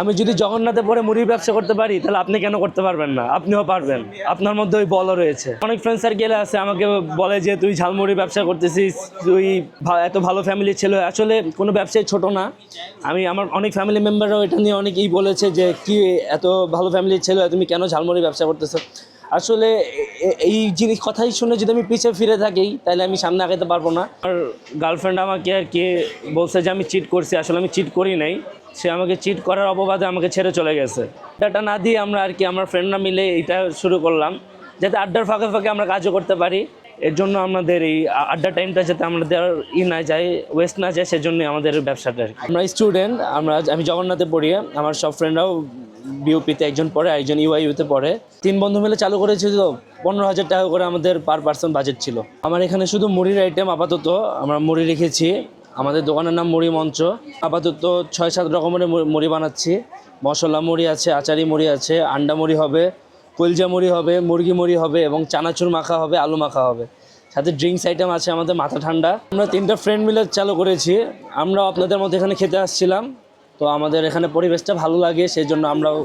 আমি যদি জগন্নাথে পরে মুড়ির ব্যবসা করতে পারি, তাহলে আপনি কেন করতে পারবেন না? আপনিও পারবেন। আপনার মধ্যে ওই বলও রয়েছে। অনেক ফ্রেন্ড সার্কেলে আছে, আমাকে বলে যে, তুই ঝালমুড়ি ব্যবসা করতেছিস, তুই এত ভালো ফ্যামিলি ছিল। আসলে কোনো ব্যবসায় ছোট না। আমি, আমার অনেক ফ্যামিলি মেম্বাররাও এটা নিয়ে অনেকেই বলেছে যে, কি এত ভালো ফ্যামিলি ছিল, তুমি কেন ঝালমুড়ি ব্যবসা করতেছো? আসলে এই জিনিস কথাই শুনে যদি আমি পিছিয়ে ফিরে থাকি, তাহলে আমি সামনে আগাতে পারব না। আর গার্লফ্রেন্ড আমাকে আর কি বলছে যে, আমি চিট করছি। আসলে আমি চিট করি নাই। সে আমাকে চিট করার অপবাদে আমাকে ছেড়ে চলে গেছে। এটা না দিয়ে আমরা আর কি, আমার ফ্রেন্ডরা মিলে এটা শুরু করলাম। যাতে আড্ডার ফাঁকে ফাঁকে আমরা কাজও করতে পারি। এর জন্য আমাদের এই আড্ডা টাইমটা যাতে আমাদের ই না যায় ওয়েস্ট না যায় সেজন্য আমাদের ব্যবসাটা। আমরা স্টুডেন্ট আমরা আমি জগন্নাথে পড়ি, আমার সব ফ্রেন্ডরাও বিউপিতে একজন পড়ে একজন ইউআইউতে পড়ে। তিন বন্ধু মিলে চালু করেছি তো, পনেরো হাজার টাকা করে আমাদের পার পার্সন বাজেট ছিল। আমার এখানে শুধু মুড়ির আইটেম আপাতত, আমরা মুড়ি রেখেছি। আমাদের দোকানের নাম মুড়ি মঞ্চ। আপাতত ছয় সাত রকমের মুড়ি বানাচ্ছি। মশলা মুড়ি আছে, আচারি মুড়ি আছে, আন্ডা মুড়ি হবে কলজা মুড়ি হবে মুরগি মুড়ি হবে এবং চানাচুর মাখা হবে, আলু মাখা হবে। সাথে ড্রিঙ্কস আইটেম আছে আমাদের মাথা ঠান্ডা। আমরা তিনটা ফ্রেন্ড মিলে চালু করেছি। আমরাও আপনাদের মধ্যে এখানে খেতে আসছিলাম। তো আমাদের এখানে পরিবেশটা ভালো লাগে সেই জন্য আমরাও,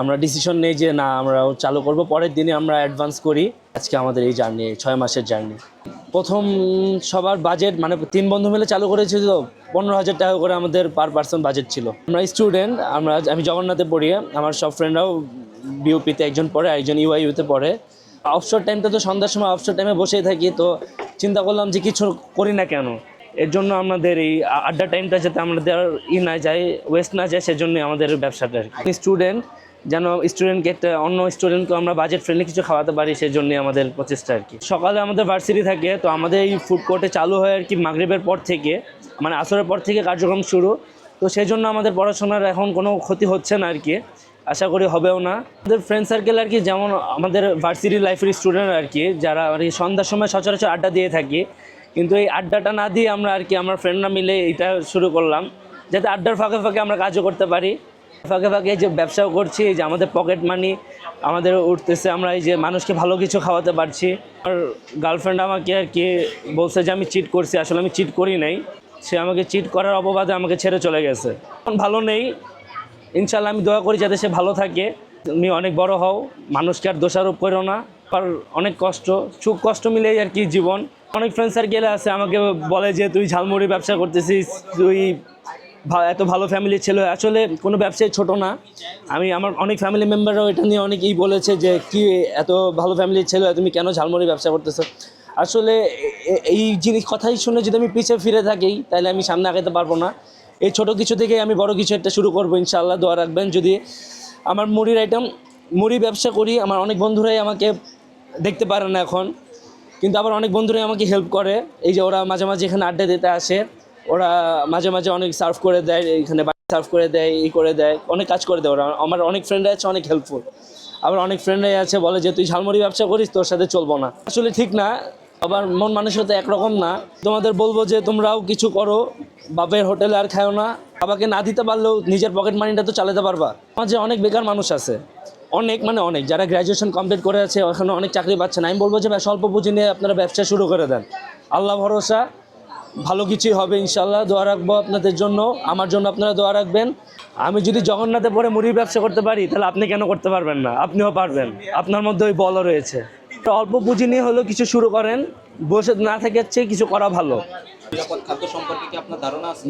আমরা ডিসিশন নেই যে না, আমরাও চালু করব। পরের দিনে আমরা অ্যাডভান্স করি। আজকে আমাদের এই জার্নি ছয় মাসের জার্নি প্রথম সবার বাজেট মানে তিন বন্ধু মিলে চালু করেছি তো, পনেরো হাজার টাকা করে আমাদের পার পার্সন বাজেট ছিল। আমরা স্টুডেন্ট আমরা, আমি জগন্নাথে পড়ি। আমার সব ফ্রেন্ডরাও বিউপিতে একজন পড়ে একজন ইউআইউতে পড়ে। অফশোর টাইমটা তো সন্ধ্যার সময় অফশোর টাইমে বসেই থাকি, তো চিন্তা করলাম যে কিছু করি না কেন? এর জন্য আমাদের এই আড্ডা টাইমটা যাতে আমাদের ই না যায় ওয়েস্ট না যায় সেজন্য আমাদের ব্যবসাটা আর কি। স্টুডেন্ট যেন স্টুডেন্টকে একটা অন্য স্টুডেন্টকে আমরা বাজেট ফ্রেন্ডলি কিছু খাওয়াতে পারি সেই জন্য আমাদের প্রচেষ্টা আর কি। সকালে আমাদের ভার্সিটি থাকে, তো আমাদের এই ফুড কোর্টে চালু হয় আর কি মাগরিবের পর থেকে মানে আসরের পর থেকে কার্যক্রম শুরু। তো সেই জন্য আমাদের পড়াশোনার এখন কোনো ক্ষতি হচ্ছে না আর কি। আশা করি হবেও না। আমাদের ফ্রেন্ড সার্কেল আর কি যেমন আমাদের ভার্সিটি লাইফের স্টুডেন্ট আর কি, যারা আর কি সন্ধ্যার সময় সচরাচর আড্ডা দিয়ে থাকি, কিন্তু এই আড্ডাটা না দিয়ে আমরা আর কি আমার ফ্রেন্ডরা মিলে এটা শুরু করলাম, যাতে আড্ডার ফাঁকে ফাঁকে আমরা কাজও করতে পারি। ফাঁকে ফাঁকে যে ব্যবসাও করছি যে আমাদের পকেট মানি আমাদের উঠতেছে, আমরা এই যে মানুষকে ভালো কিছু খাওয়াতে পারছি। আর গার্লফ্রেন্ড আমাকে আর কি বলছে যে, আমি চিট করছি। আসলে আমি চিট করি নাই। সে আমাকে চিট করার অপবাদে আমাকে ছেড়ে চলে গেছে। ভালো নেই ইনশাল্লাহ আমি দোয়া করি যাতে সে ভালো থাকে। তুমি অনেক বড় হও, মানুষকে আর দোষারোপ করো না। আর অনেক কষ্ট, সুখ কষ্ট মিলেই আর কি জীবন। অনেক ফ্রেন্ড সার্কেলে আছে, আমাকে বলে যে, তুই ঝালমুড়ি ব্যবসা করতেছিস, তুই এত ভালো ফ্যামিলি ছিল আসলে কোনো ব্যবসায় ছোট না। আমি, আমার অনেক ফ্যামিলি মেম্বাররাও এটা নিয়ে অনেকেই বলেছে যে, কি এত ভালো ফ্যামিলি ছিল তুমি কেন ঝালমুড়ি ব্যবসা করতেছো? আসলে এই জিনিস কথাই শুনে যদি আমি পিছিয়ে ফিরে থাকি, তাহলে আমি সামনে আগাতে পারব না। এই ছোট কিছু থেকে আমি বড় কিছু একটা শুরু করব, ইনশাআল্লাহ, দোয়া রাখবেন। যদি আমার মুড়ির আইটেম মুড়ি ব্যবসা করি, আমার অনেক বন্ধুরাই আমাকে দেখতে পারে না এখন, কিন্তু আবার অনেক বন্ধুরাই আমাকে হেল্প করে। এই যে ওরা মাঝে মাঝে এখানে আড্ডা দিতে আসে, ওরা মাঝে মাঝে অনেক সার্ভ করে দেয়, এখানে সার্ভ করে দেয়, ই করে দেয়, অনেক কাজ করে দেয় ওরা। আমার অনেক ফ্রেন্ডরা আছে, অনেক হেল্পফুল আবার অনেক ফ্রেন্ডরাই আছে, বলে যে, তুই ঝালমুড়ি ব্যবসা করিস, তোর সাথে চলবো না। আসলে ঠিক না আবার মন মানসিকতা একরকম না। তোমাদের বলব যে তোমরাও কিছু করো, বাপের হোটেলে আর খাও না। বাবাকে না দিতে পারলেও নিজের পকেট মানিটা তো চালাতে পারবা। মাঝে অনেক বেকার মানুষ আছে। অনেক মানে অনেক। যারা গ্র্যাজুয়েশন কমপ্লিট করে আছে ওখানে অনেক চাকরি পাচ্ছে না। আমি বলব যে স্বল্প পুঁজি নিয়ে আপনারা ব্যবসা শুরু করে দেন। আল্লাহ ভরসা। ভালো কিছুই হবে ইনশাল্লাহ দোয়া রাখব আপনাদের জন্য। আমার জন্য আপনারা দোয়া রাখবেন। আমি যদি জগন্নাথে পরে মুড়ির ব্যবসা করতে পারি, তাহলে আপনি কেন করতে পারবেন না? আপনিও পারবেন। আপনার মধ্যে ওই বলও রয়েছে। তো অল্প পুঁজি নিয়ে হলেও কিছু শুরু করেন বসে না থেকে চেয়ে কিছু করা ভালো।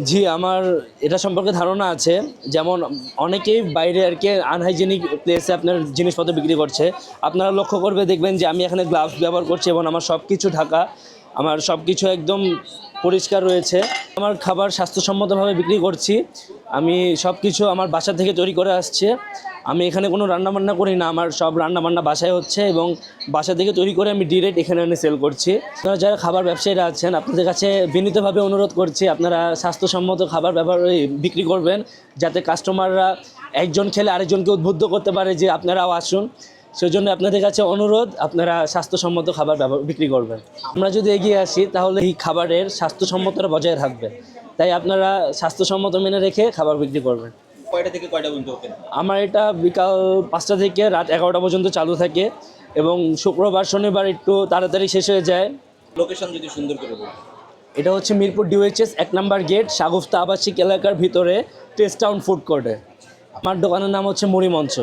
জি আমার এটা সম্পর্কে ধারণা আছে। যেমন অনেকেই বাইরে আর কি আনহাইজেনিক প্লেসে আপনার জিনিসপত্র বিক্রি করছে। আপনারা লক্ষ্য করবে দেখবেন যে আমি এখানে গ্লাভস ব্যবহার করছি এবং আমার সব কিছু ঢাকা। আমার সব কিছু একদম পরিষ্কার রয়েছে। আমার খাবার স্বাস্থ্যসম্মতভাবে বিক্রি করছি। আমি সব কিছু আমার বাসা থেকে তৈরি করে আসছে। আমি এখানে কোনো রান্নাবান্না করি না। আমার সব রান্নাবান্না বাসায় হচ্ছে এবং বাসা থেকে তৈরি করে আমি ডিরেক্ট এখানে এনে সেল করছি। আপনারা যারা খাবার ব্যবসায়ীরা আছেন, আপনাদের কাছে বিনীতভাবে অনুরোধ করছি, আপনারা স্বাস্থ্যসম্মত খাবার ব্যবহার বিক্রি করবেন। যাতে কাস্টমাররা একজন খেলে আরেকজনকে উদ্বুদ্ধ করতে পারে যে, আপনারাও আসুন। সেজন্য আপনাদের কাছে অনুরোধ আপনারা স্বাস্থ্যসম্মত খাবার ব্যবহার বিক্রি করবেন। আমরা যদি এগিয়ে আসি তাহলে এই খাবারের স্বাস্থ্যসম্মতটা বজায় থাকবে। তাই আপনারা স্বাস্থ্যসম্মত মেনে রেখে খাবার বিক্রি করবেন। কয়টা থেকে কয়টা পর্যন্ত ওপেন? আমার এটা বিকাল পাঁচটা থেকে রাত এগারোটা পর্যন্ত চালু থাকে এবং শুক্রবার শনিবার একটু তাড়াতাড়ি শেষ হয়ে যায়। লোকেশন যদি সুন্দর করে বলুন। এটা হচ্ছে মিরপুর ডিওএইচএস এক নাম্বার গেট সাগুফতা আবাসিক এলাকার ভিতরে টেস্ট টাউন ফুড কোর্টে। আমার দোকানের নাম হচ্ছে মুড়ি মঞ্চ।